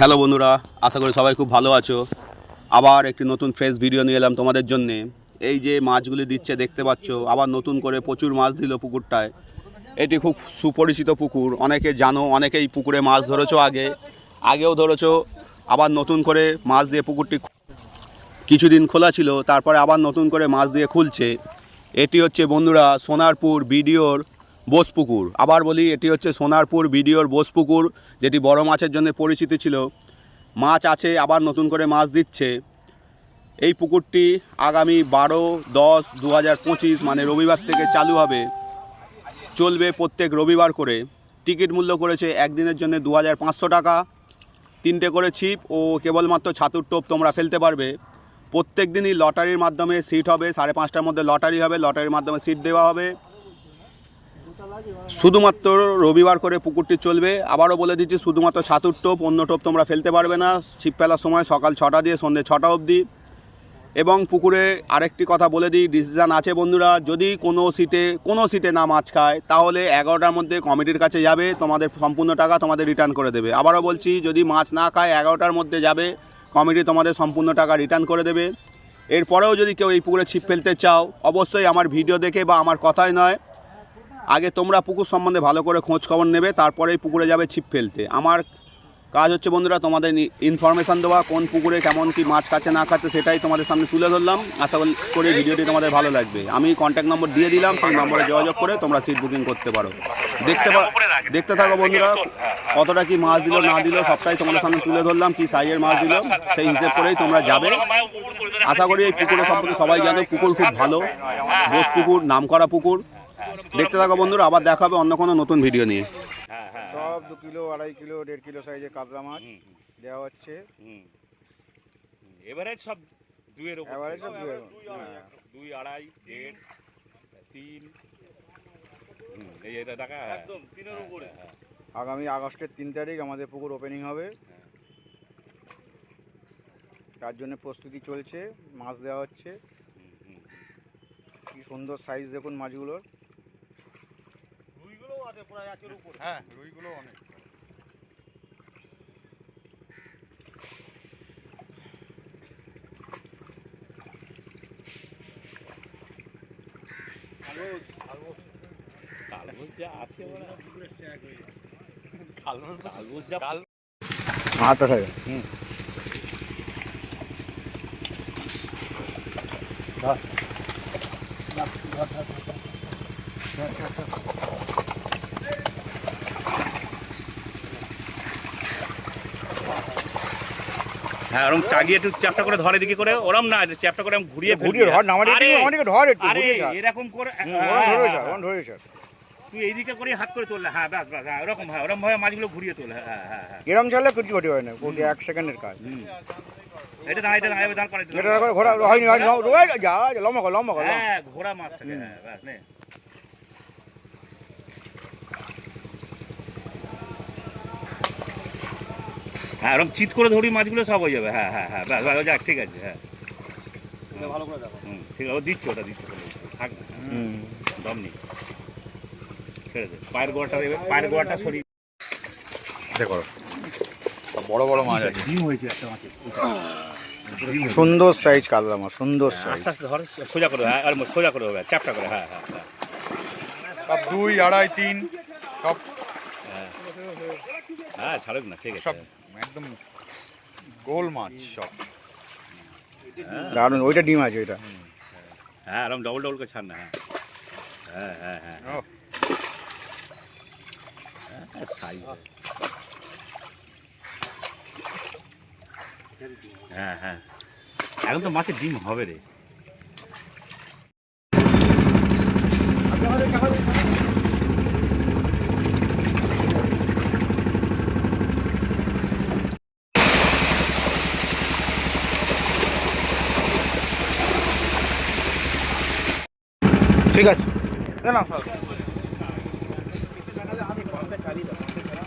Hello বন্ধুরা, আশা করি সবাই খুব ভালো আছো। আবার একটি নতুন ফ্রেশ ভিডিও নিয়ে এলাম তোমাদের জন্যে। এই যে মাছগুলি দিচ্ছে দেখতে পাচ্ছ, আবার নতুন করে প্রচুর মাছ দিল পুকুরটায়। এটি খুব সুপরিচিত পুকুর, অনেকে জানো, অনেকেই পুকুরে মাছ ধরেছো আগে, আগেও ধরেছো, আবার নতুন করে মাছ দিয়ে পুকুরটি কিছুদিন খোলা ছিল, তারপরে আবার নতুন করে মাছ দিয়ে খুলছে। এটি হচ্ছে বন্ধুরা, সোনারপুর বিডিওর বোসপুকুর। আবার বলি, এটি হচ্ছে সোনারপুর বিডিওর বোসপুকুর, যেটি বড় মাছের জন্য পরিচিত ছিল। মাছ আছে, আবার নতুন করে মাছ দিচ্ছে। এই পুকুরটি আগামী বারো, দশ দু পঁচিশ মানে রবিবার থেকে চালু হবে। চলবে প্রত্যেক রবিবার করে। টিকিট মূল্য করেছে একদিনের জন্য দু হাজার পাঁচশো টাকা। তিনটে করে ছিপ ও কেবলমাত্র ছাতুর টোপ তোমরা ফেলতে পারবে। প্রত্যেক দিনই লটারির মাধ্যমে সিট হবে, সাড়ে পাঁচটার মধ্যে লটারি হবে, লটারির মাধ্যমে সিট দেওয়া হবে। শুধুমাত্র রবিবার করে পুকুরটি চলবে। আবারও বলে দিচ্ছি, শুধুমাত্র ছাতুর টোপ অন্য টোপ তোমরা ফেলতে পারবে না। ছিপ ফেলার সময় সকাল ছটা দিয়ে সন্ধ্যে ছটা অবধি। এবং পুকুরে আরেকটি কথা বলে দিই ডিসিশান আছে বন্ধুরা। যদি কোনো সিটে কোনো সিটে না মাছ খায়, তাহলে এগারোটার মধ্যে কমিটির কাছে যাবে, তোমাদের সম্পূর্ণ টাকা তোমাদের রিটার্ন করে দেবে। আবারও বলছি, যদি মাছ না খায়, এগারোটার মধ্যে যাবে, কমিটি তোমাদের সম্পূর্ণ টাকা রিটার্ন করে দেবে। এরপরেও যদি কেউ এই পুকুরে ছিপ ফেলতে চাও, অবশ্যই আমার ভিডিও দেখে বা আমার কথাই নয়। আগে তোমরা পুকুর সম্বন্ধে ভালো করে খোঁজ খবর নেবে, তারপরেই পুকুরে যাবে ছিপ ফেলতে। আমার কাজ হচ্ছে বন্ধুরা তোমাদের ইনফরমেশান দেওয়া, কোন পুকুরে কেমন কি মাছ খাচ্ছে, না খাচ্ছে, সেটাই তোমাদের সামনে তুলে ধরলাম। আশা করি- করি ভিডিওটি তোমাদের ভালো লাগবে। আমি কন্ট্যাক্ট নম্বর দিয়ে দিলাম, সেই নম্বরে যোগাযোগ করে তোমরা সিট বুকিং করতে পারো। দেখতে দেখতে থাকো বন্ধুরা, কতটা কি মাছ দিল, না দিল, সবটাই তোমাদের সামনে তুলে ধরলাম, কি সাইজের মাছ দিল, সেই হিসেব করেই তোমরা যাবে। আশা করি এই পুকুরের সম্পর্কে সবাই জানো, পুকুর খুব ভালো। বোস পুকুর, নামকরা পুকুর। দেখতে থাকো বন্ধুরা আবার দেখা হবে অন্য কোনো নতুন ভিডিও নিয়ে। হ্যাঁ হ্যাঁ সব দু কিলো আড়াই কিলো দেড় কিলো সাইজের কাতলা মাছ দেওয়া হচ্ছে। হুম। এভারেজ সব উপর। এবারে সব দুই হ্যাঁ। দুই আড়াই দেড় তিন। এই এটা টাকা একদম তিনের উপরে। আগামী আগস্টের তিন তারিখ আমাদের পুকুর ওপেনিং হবে। তার জন্য প্রস্তুতি চলছে মাছ দেওয়া হচ্ছে। কি সুন্দর সাইজ দেখুন মাছগুলোর। হ্যাঁ রুইগুলো অনেক। কালবোস যা আছে ওরা। কালবোস কালবোস যা আটটা সাইজ হ্যাঁ ওরম চাগিয়ে একটু চ্যাপটা করে ধরে দিকে করে ওরম না চ্যাপটা করে আমি ঘুরিয়ে ঘুরিয়ে ধর না আমার আরে, ধর একটু আরে এরকম করে হ্যাঁ, ধরে হ্যাঁ, স্যার হ্যাঁ। ওরম ধরে স্যার তুই এইদিকে করে হাত করে তোলে হ্যাঁ ব্যাস ব্যাস হ্যাঁ ওরকম হ্যাঁ ওরম ভাবে মাছগুলো ঘুরিয়ে তোলে হ্যাঁ হ্যাঁ হ্যাঁ এরম চাইলে কিছু করতে পারে না কোটি এক সেকেন্ডের কাজ। এটা দাঁড়াই এটা দাঁড়াই দাঁড় করে এটা ঘোরা হয়নি হয়নি যা লম্বা কর লম্বা কর। হ্যাঁ ঘোড়া মাছটাকে হ্যাঁ ব্যাস নে। হ্যাঁ এরকম চিৎ করে ধরি মাছগুলো সব হয়ে যাবে। হ্যাঁ হ্যাঁ হ্যাঁ ব্যাস ব্যাস যাক ঠিক আছে হ্যাঁ। ভালো করে দেখো। হুম ঠিক আছে ও দিচ্ছে ওটা দিচ্ছে থাক হ্যাঁ, হুম। দম নেই। ছেড়ে দে। পায়ের এবার পায়ের গোড়াটা সরিয়ে দেখো বড় বড় মাছ আছে। ডিম হয়েছে একটা মাছের। সুন্দর সাইজ কাতলা মাছ সুন্দর সাইজ আস্তে আস্তে ধর সোজা করে হ্যাঁ আর সোজা করে হবে চাপটা করে হ্যাঁ হ্যাঁ হ্যাঁ। সব দুই আড়াই তিন সব। হ্যাঁ ছাড়ুক না ঠিক আছে। সব একদম গোল মাছ সব। দারুণ ওইটা ডিম আছে ওইটা। হ্যাঁ এরকম ডবল ডবল করে ছাড় না হ্যাঁ। হ্যাঁ হ্যাঁ হ্যাঁ ও, হ্যাঁ সাইজ হ্যাঁ হ্যাঁ। এখন তো মাছের ডিম হবে রে। ঠিক আছে। না